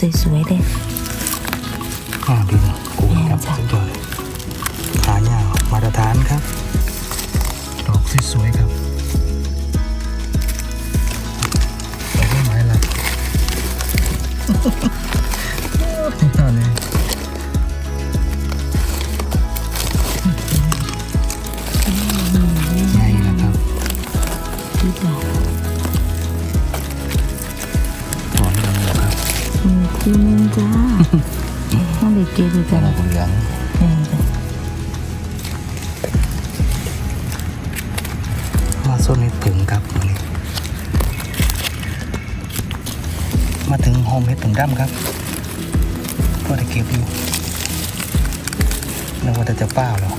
เลยจ้า อืมทีนึงจ้าต้องเด็กเก็บเลยจ้าดอกเหลืองแม่นจ้ะมาโซนนี้ถึงครับตรงนี้มาถึงโฮมเฮ็ดถึงดั้มครับก็ได้เก็บอยู่นึกว่าจะจะเป้าหรอ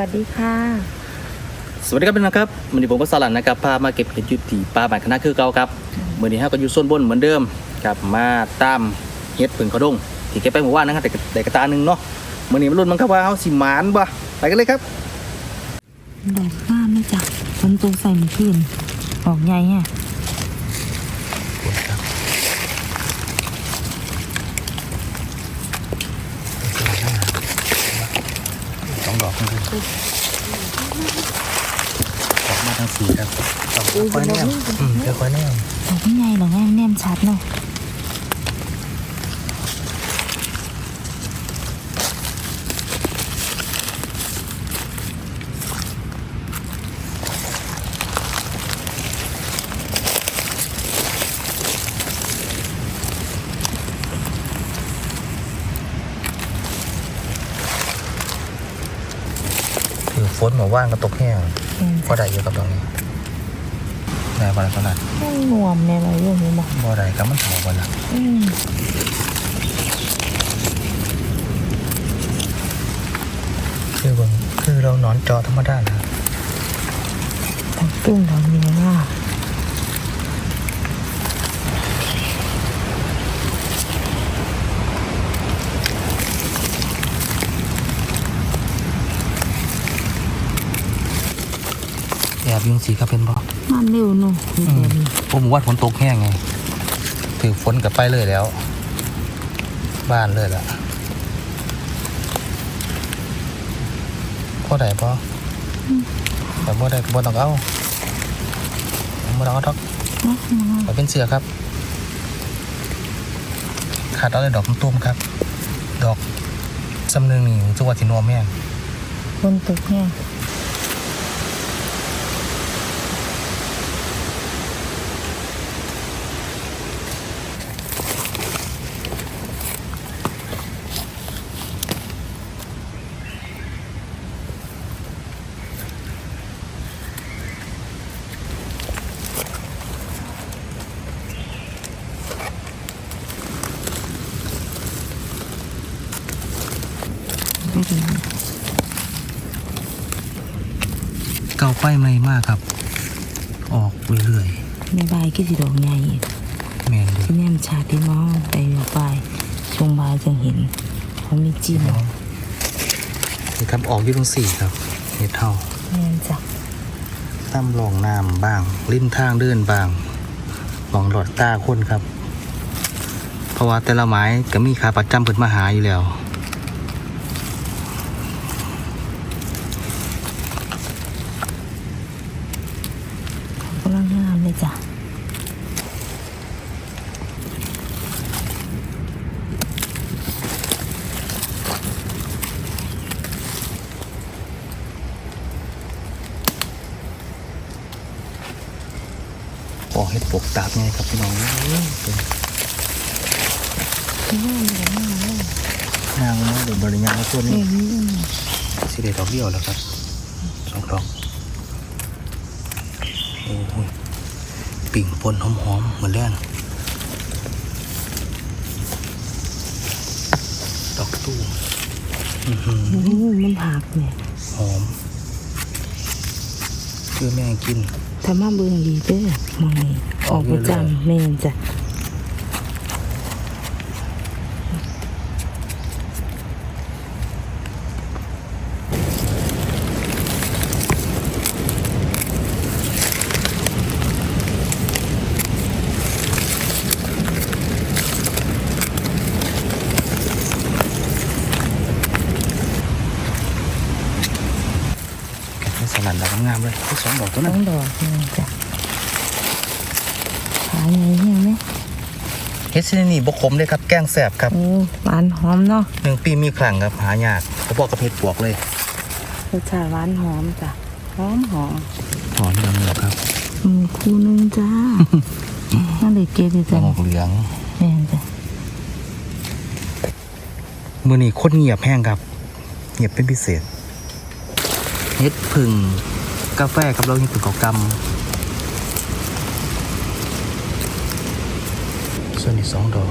วัสดีค่ะ สวัสดีครับพี่น้องครับวันนี้ผมก็สลันนะครับพามาเก็บเห็ดอยุติปลาบ้านคณะคือเก่าครับเมื่อนี้ฮะก็อยู่โซนบนเหมือนเดิมครับมาตามเห็ดผึ่งเขาดงที่เก็บไปเมื่อวานนะครับแต่แต่กระตาหนึ่งเนาะเมื่อนี้มาลุ้นมันครับว่าเขาสิหมานบ่ไปกันเลยครับดอกงามเลยจ้ะฝนตกใส่เมื่อคืนออกใหญ่แฮะ ออกมาทางสีครับดอกค่อยแนมอืมค่อยแนมดอกไม่ไงหรอกแม่แนมชัดเนาะ ว่านก็ตกแห้งแม่นก็จ้ะได้อยู่กับตรงนี้ได้บ่ได้ขนาดแม่งนวมเนี่ยเราอยู่นี่บอกบ่ได้ก็มันเถาบ่ละอืมคือเบิ่งคือเรานอนจอธรรมดานะดอกตุ้งดอกนี้ บยุงสีก็เป็นบ่มันเร็วเนาะคือแบบนี้ผมว่าฝนตกแห้งไง ถือฝนกับไปเลยแล้ว บ้านเลยล่ะพ่อใดพ่ออแต่พ่อใดก็บ่ต้องเอาบ่ต้องเอาดอกเนาะเอาเป็นเสือครับ ขาดเอาเลยดอกตุ้มๆครับ ดอกสำนึงนี่จังหวัดสินวมแม่งฝนตกแห้ง ไม่ดี เก่าไปไม่มากครับ ออกเรื่อยในใบายก็สิดอกใหญ่ๆแม่นเลยที่แนมชาที่มองไปออกไปช่วงบ่ายจึงเห็นเขามีจิ้มนี่ครับออกอยู่ตรงสี่ครับเห็ดเท่าแม่นจ้ะตั้มลองน้ำบ้าง ริมทางเดินบ้างลองหลอดตาคนครับ เพราะว่าแต่ละไม้ก็มีขาประจำเปิดมาหาอยู่แล้ว กำลังงามเลยจ้ะ ออกเห็ดปกตาบไงครับพี่น้องเอ้ยเป็น งามเลยงามเลย นางมาเดี๋ยวบริญญา ตัวเอนี้อนี่สิเดดอกเดียวแล้วครับสองดอกโอ้ยปิ่งปนหอมๆเหมือนแรงดอกตู้อื้อหือโอ้มันหักเนี่ยหอมคือแม่งกินถ้ามาเบิ่งดีเด้อมองนี่ออกประจำแม่นจ้ะ แกะให้สลัดดอกงามๆเลย ที่สองดอกตัวต้นั้อนงดอกแม่นจ้ะขาใหญ่เห็นไหมเฮ็ดชนิดนี้บกขมเลยครับแกงแสบครับโอ้หวานหอมเนาะหนึ่งปีมีครั้งครับหายากพอๆกับเห็ดปวกเลยรสชาติหวานหอมจ้ะหอมหอมหอมเหลืองเหลืองครับอืมคู่หนึงจ้านั่นเลยเกลือดจ้ะอกเหลืองแม่นจ้ะมือนี้โคตรเงียบแห้งครับ เงียบเป็นพิเศษเฮ็ดพึ่ง กาแฟกับเราเฮ็ดพึ่งเขากำส่วนอีกสองดอก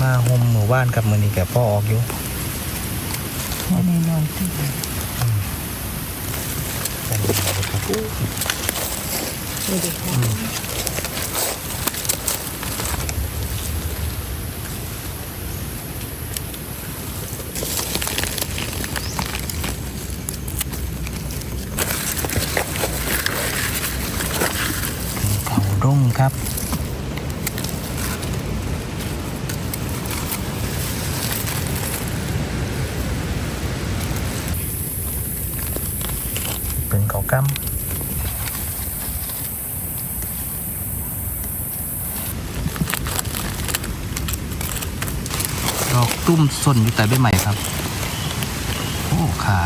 มาห่มหมู่บ้านกับมือนี้แกพ่อออกอยู่แน่นอนที่ แต่นี่เอาไปครับ ดูดิค่ะ เขาร่งครับ เป็นเขากำดอกตุ้ม ส้นอยู่แต่ใบใหม่ครับ โอ้ขา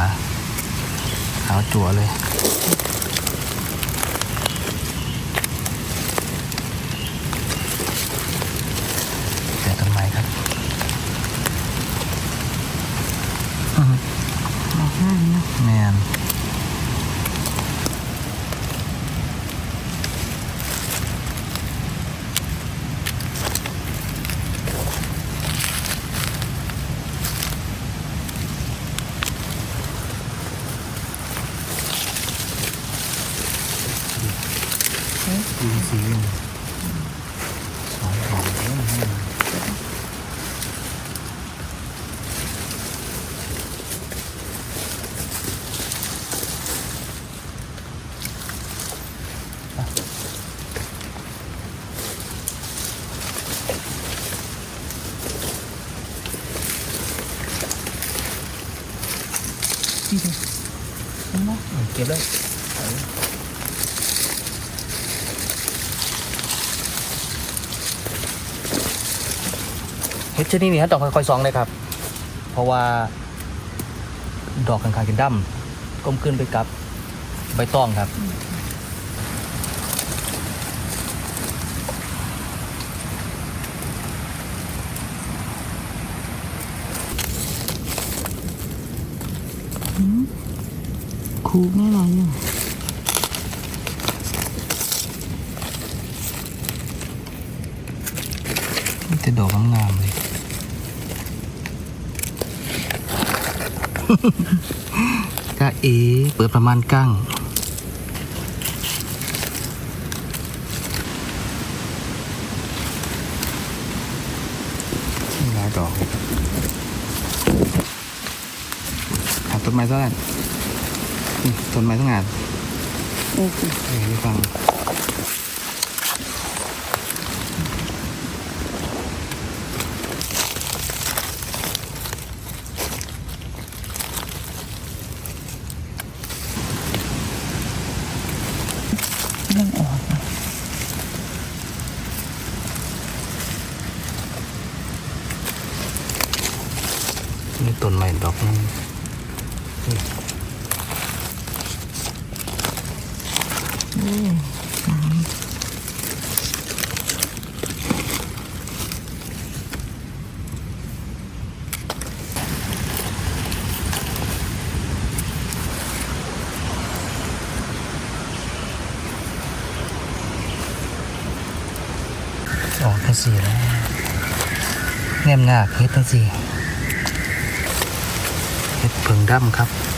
ขาวจั่วเลย แต่ต้นไม้ครับอื้อหือ ดอกงามเนาะ แมนดูสีสองดอกเองเก็บเลยเฮ็ดชนิดนี้ฮะต้องค่อยๆซองเลยครับ เพราะว่า ดอกข้างๆกินดำก้มขึ้นไปกับใบตองครับ คูไม่ร้อยอยู่มันจะดอกงามๆเลย กะเอ เปิดประมาณกั้งมีหลายดอกเลยครับหาต้นไม้สักอันนี่ ต้นไม้สักงานโอ้โหเอ้ยไม่ฟังยังออกนะ นี่ต้นไม้ดอกนึงนี่ โอ้สาม อ จังสี่นะแนมงากเฮ็ดจังสี่เฮ็ดเพิงดำครับ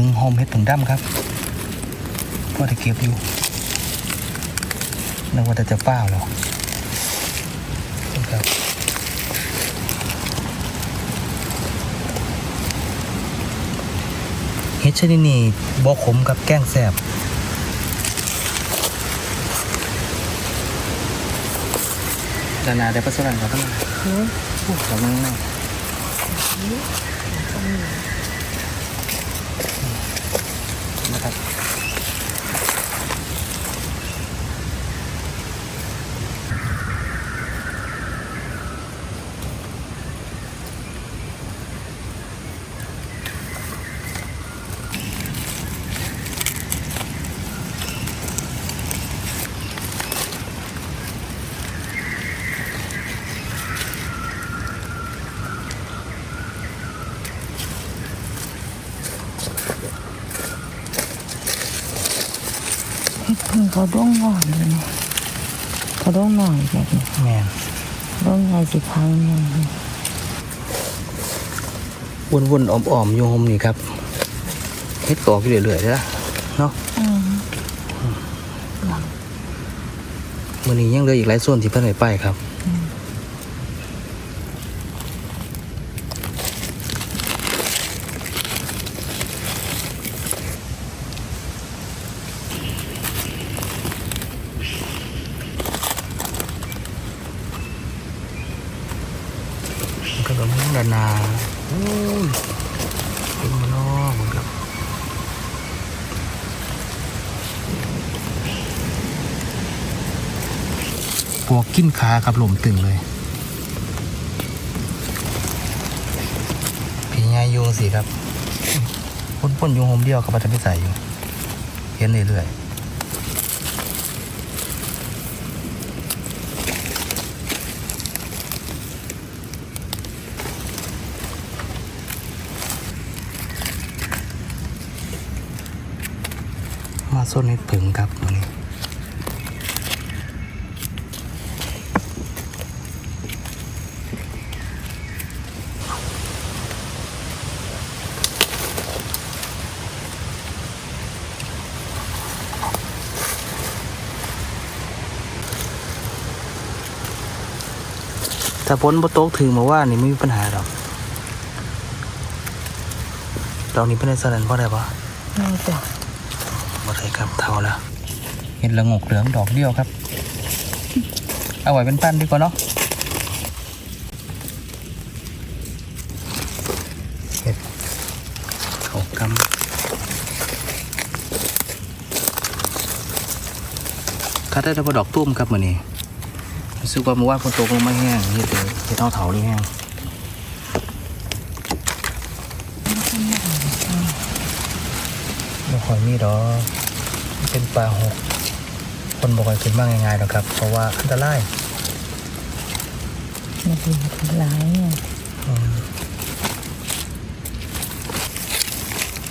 ถึงโฮมเฮ็ดผึ่งดำครับก็จะเก็บอยู่นึกว่าแต่จะเปล่าหรอนี่ครับเฮ็ดชนิดนี้บ่ขมกับแกงแสบดานาได้ประสบการณ์ครับท่านโอ้ขอบคุณมากนะครับ เฮ็ด เขาด้งหน่อยเลยเนี่ยเขาด้งหน่อยแบบนี้แม่นด้งใหญ่สิพังใหญ่เนี่ยวนๆอ้อมๆอยู่หมนี่ครับเฮ็ดกออกอยู่เรื่อยๆเด้อเนาะอืมมื้อนี้ยังเหลืออีกหลายส่วนที่เพิ่นให้ไปครับ มันก็แบบมุ่งดานาโอ้ยเป็นมานอกมันกับ ปวกกินขาครับหล่มตึงเลยพี่ยายยุงสิครับพ่นพ่นยุงหมเดียวครับมันจะไม่ใส่อยู่เห็นเรื่อยๆมาส้นนิดผึ่งครับวันนี้ ถ้าพ้นบโต๊ะถือมาว่านี่ไม่มีปัญหาหรอกดอกนี้เป็นในสนันเพราะอะไรปะน่าจะบ่ได้ครับเท่าแล้วเห็นละงกเหลืองดอกเดียวครับ เอาไว้เป็นพันดีกว่าเนาะเห็ดเขากำถ้าได้แต่พอดอกตุ้มครับมือนี้ รู้สึกว่าเมื่อวานฝนตกลงมาแห้งเห็ดเลยเห็ดเท่าเถานี่แห้งไม่ค่อยมีดอกเป็นปลาหก คนบอกว่าขึ้นมากง่ายๆหรอกครับ เพราะว่าอันตรายไม่ดีทำร้ายเนี่ยอืม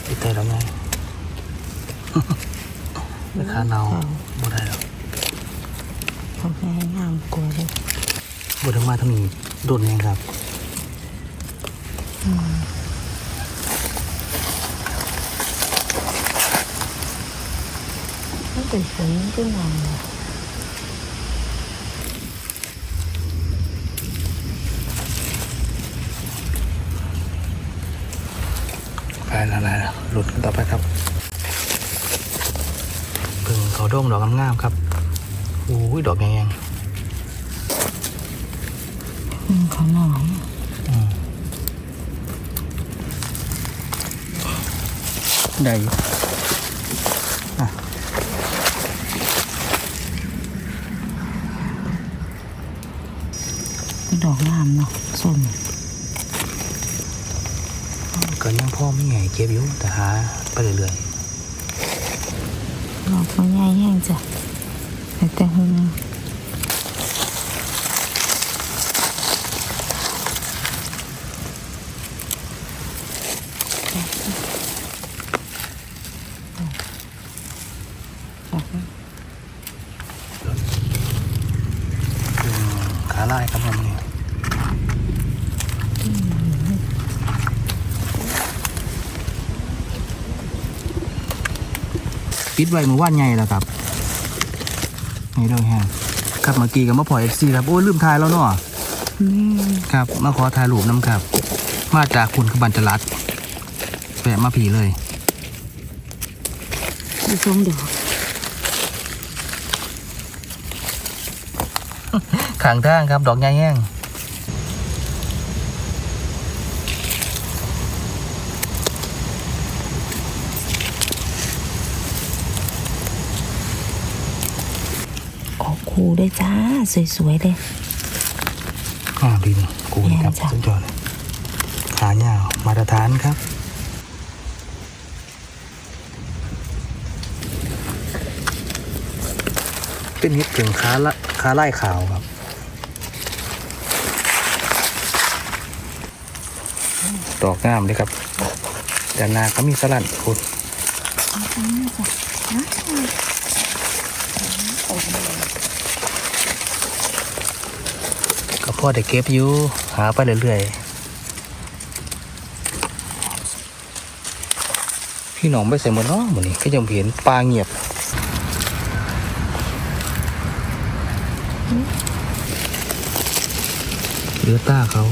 ติดใจแล้วไงไม่ค้าเนาบ่ได้หรอก เขาแค่ให้งามกลัวเลยบ่ได้มาทางนี้โดนเองครับถ้าเป็นฝนก็งามเลยไปแล้วนะหลุดกันต่อไปครับเพิ่งเขาโด่งดอกงามๆครับ อู้ยดอกแยงอืมเขาหน่อยๆอืมได้อยู่ก็ดอกงามเนาะส้มก็ยังพ่อไม่ใหญ่เก็บอยู่แต่หาไปเรื่อยดอกมันใหญ่แห้งจ้ะ แต่แต่หงๆอืมขาลายครับผมนี่ปิดไว้เมื่อวานไงล้วครับ นี่เรื่องแห้งครับเมื่อกี้กับมาพอเอฟซีครับโอ้ยลืมถ่ายแล้วเนาะนี่ครับมาขอถ่ายรูปน้ำครับ มาจากคุณขบันจรัดแวะมาผีเลยดูชมดอกขางทางครับ ดอกใหญ่แห้ง คูด้วยจ้า สวยๆเลยอ่าดีนะกูนี่ครับแม่นจ้ะสุดยอดเลยขายาวมาตรฐานครับเป็นเห็ดถึงขาละขาไล่ขาวครับดอกงามเลยครับด้านหน้าก็มีสลัดคุณก็ พ่อได้เก็บอยู่หาไปเรื่อยๆ พี่น้องไปใส่หมดเนาะหมดนี้ก็ยังเห็นปลาเงียบเหลือต้าเขา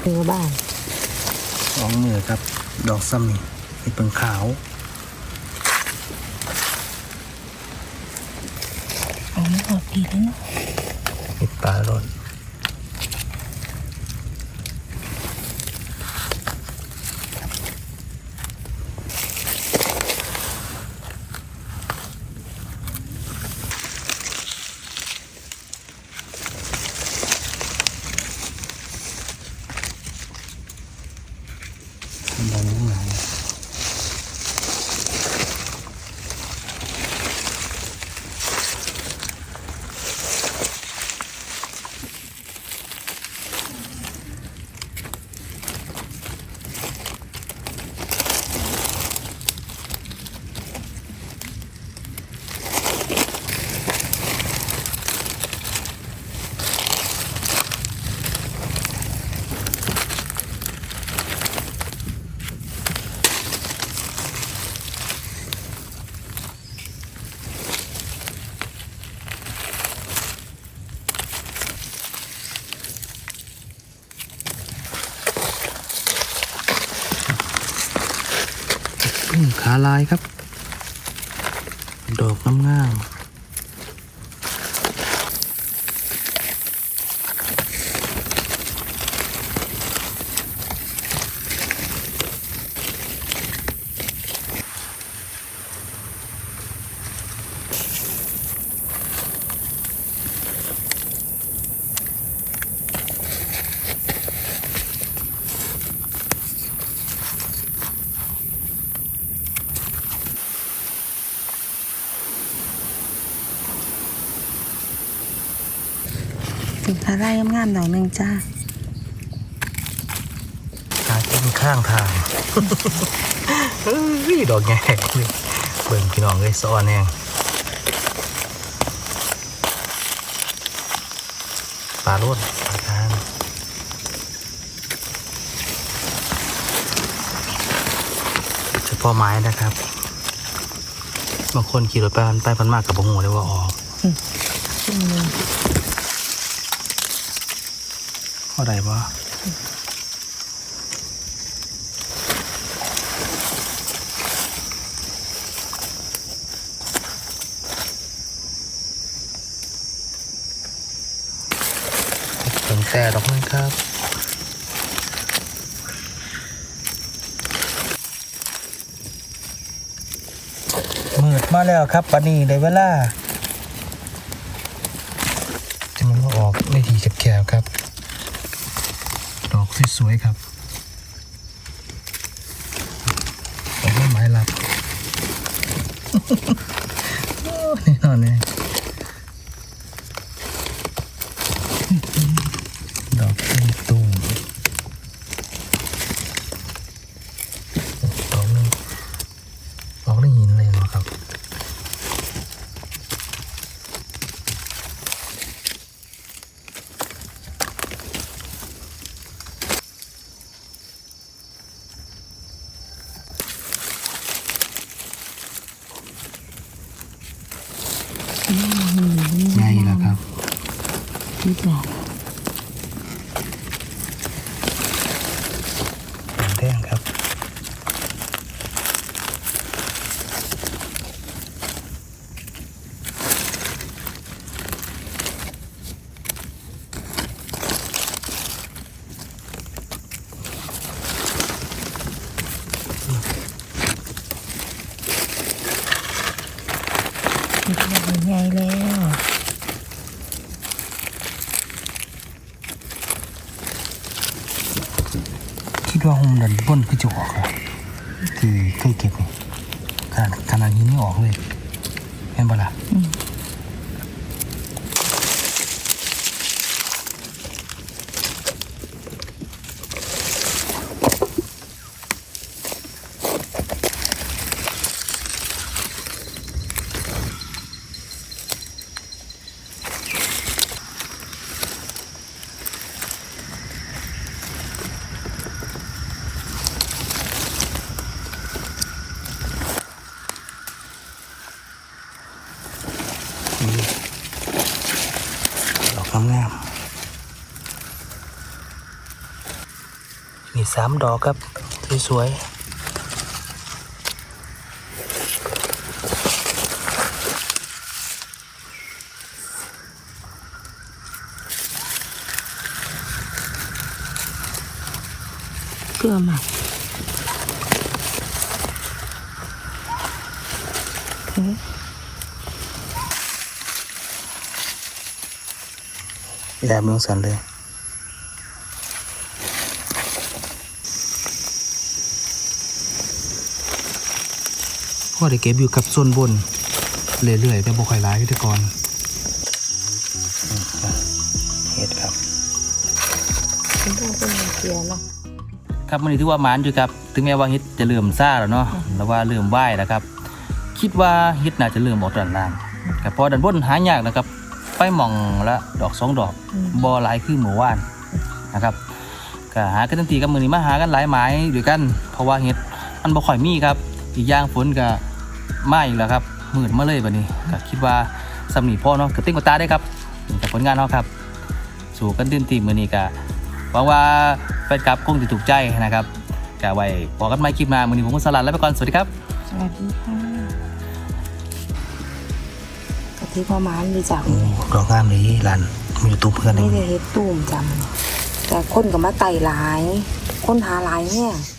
เรือบ้านสองมือครับ ดอกซ้ำนี่เห็ดเปิงขาวอันนี้ออกดีแล้วเนาะ เห็ดปลาหล่น มองไขาลายครับ ดอกน้ำงามงพาไร่งามๆหน่อยหนึงจ้าหากินข้างทางเฮ้ยดอกแง่เลยเบิ่งพี่น้องเลยซ้อนแหงปลาโลดปลาทางเฉพาะไม้นะครับ บางคนขี่รถไปพันไปพันมากกับบงหูเลยว่าออก เอาได้บ่ถึงแต่ดอกนะครับมืดมาแล้วครับปานี้ในเวลาจะมันออกได้ดีแคบๆครับ สวยๆครับดอกไม้รับ นี่นอนเลยดอกตุ้มตุ้มดอกนึงดอกนึงหินเลยเนาะครับ ใหญ่แล้วครับ ที่ดอก แดงครับ ที่ดอกใหญ่แล้ว คิด ว่นบนคือจะออกเลยที่เคยเก็บนี่ขนาดขนาดนี้นี่ออกเลยเห็นปะล่ะ อืม ดอกงามๆมีสาม ดอกครับ สวยเกลือหมักเฮ้ยๆแหลมลงสันเลย พ่อได้เก็บอยู่กับส่วนบน เรื่อยๆแต่บ่ค่อยร้ายแต่ก่อนเห็ดครับเป็นดอกเป็นเกลือเนาะครับมันนี้ถือว่าหมานอยู่ครับ ถึงแม้ว่าเฮ็ดจะเริ่มซ่าแล้วเนาะแล้วว่าเริ่มไหวแล้วครับ คิดว่าเฮ็ดน่าจะเริ่มออกด้านล่างครับเพราะด้านบนหายากนะครับไปหมองละดอกสองดอกอืมบ่หลายคือหมู่ว่านนะครับก็หากันทันทีกับมือนี้มาหากันหลายหมายด้วยกัน เพราะว่าเฮ็ดมันบ่ค่อยมีครับ อีกอย่างฝนก็ มาอีกแล้วครับมืดมาเลยบัดนี้ก็คิดว่าสำนีพ่อเนาะกระติ้งกระตาได้ครับนี่กับผลงานเนาะครับ สู่กันตื่นตีมือนี้ก็หวังว่าแฟนคลับคงจะถูกใจนะครับก็ไว้พอกันใหม่คลิปหน้ามือนี้ผมก็สลัดแล้วไปก่อนสวัสดีครับสวัสดีค่ะกะทิพอมานดีจังโอ้ดอกงามเลยลันมีอยู่ตู้เพื่อนเลไม่ยได้เฮ็ดตูมจำแต่คนก็มาไต่หลาย คนหาหลายเนี่ยอ